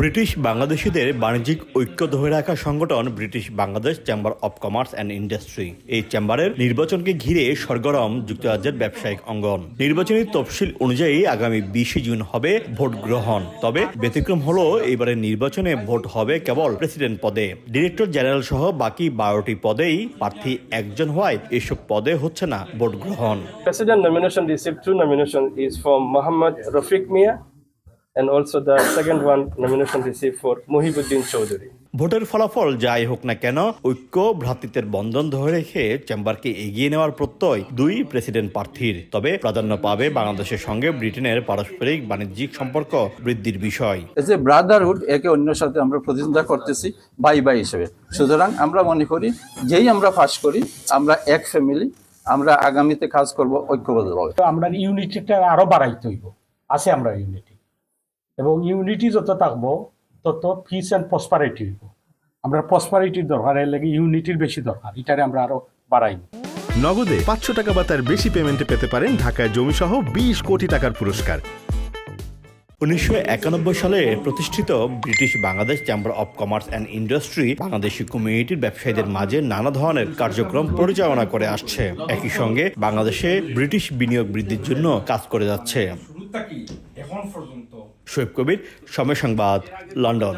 British বাংলাদেশিদের বাণিজ্যিক ঐক্য ধরে রাখা সংগঠন British Bangladesh chamber of commerce and industry এই চেম্বারের নির্বাচনকে ঘিরে সরগরম যুক্তরাজ্যের ব্যবসায়িক অঙ্গন। নির্বাচনী তফসিল অনুযায়ী আগামী বিশে জুন হবে ভোট গ্রহণ। তবে ব্যতিক্রম হলো এবারের নির্বাচনে ভোট হবে কেবল প্রেসিডেন্ট পদে। ডিরেক্টর জেনারেল সহ বাকি বারোটি পদেই প্রার্থী একজন হওয়ায় এসব পদে হচ্ছে না ভোট গ্রহণ। Nomination received two nomination is from Muhammad Rafiq Mia and also the second one nomination received for Muhibuddin Chowdhury. ভোটের ফলাফল যাই হোক না কেন ঐক্য ভ্রাতৃত্বের বন্ধন ধরে রেখে চেম্বারকে এগিয়ে নেওয়ার প্রত্যয় দুই প্রেসিডেন্ট প্রার্থীর। তবে প্রাধান্য পাবে বাংলাদেশের সঙ্গে ব্রিটেনের পারস্পরিক বাণিজ্যিক সম্পর্ক বৃদ্ধির বিষয়। এই যে ব্রাদারহুড একে অন্যের সাথে আমরা প্রতিদ্বন্দ্বিতা করতেছি বাই বাই হিসেবে। সুতরাং আমরা মনে করি যেই আমরা পাস করি আমরা এক ফ্যামিলি আমরা আগামীতে কাজ করব ঐক্যবদ্ধভাবে। তো আমরা ইউনিটিটা আরও বাড়াইতে হইব। আছে আমরা ইউনিটি এবং ইউনিটি যত থাকব তত পিস অ্যান্ড প্রসপারিটি হইব। আমরা প্রসপারিটির দরকার এর লাগে ইউনিটির বেশি দরকার। এটারে আমরা আরও বাড়াইব নগদে পাঁচশো টাকা বা তার বেশি পেমেন্টে পেতে পারেন ঢাকায় জমিসহ বিশ কোটি টাকার পুরস্কার। উনিশশো একানব্বই সালে প্রতিষ্ঠিত British Bangladesh chamber of commerce and industry Bangladeshi কমিউনিটির ব্যবসায়ীদের মাঝে নানা ধরনের কার্যক্রম পরিচালনা করে আসছে। একই সঙ্গে বাংলাদেশে ব্রিটিশ বিনিয়োগ বৃদ্ধির জন্য কাজ করে যাচ্ছে। শোয়েব এখন পর্যন্ত? শৈব কবির সময় সংবাদ লন্ডন।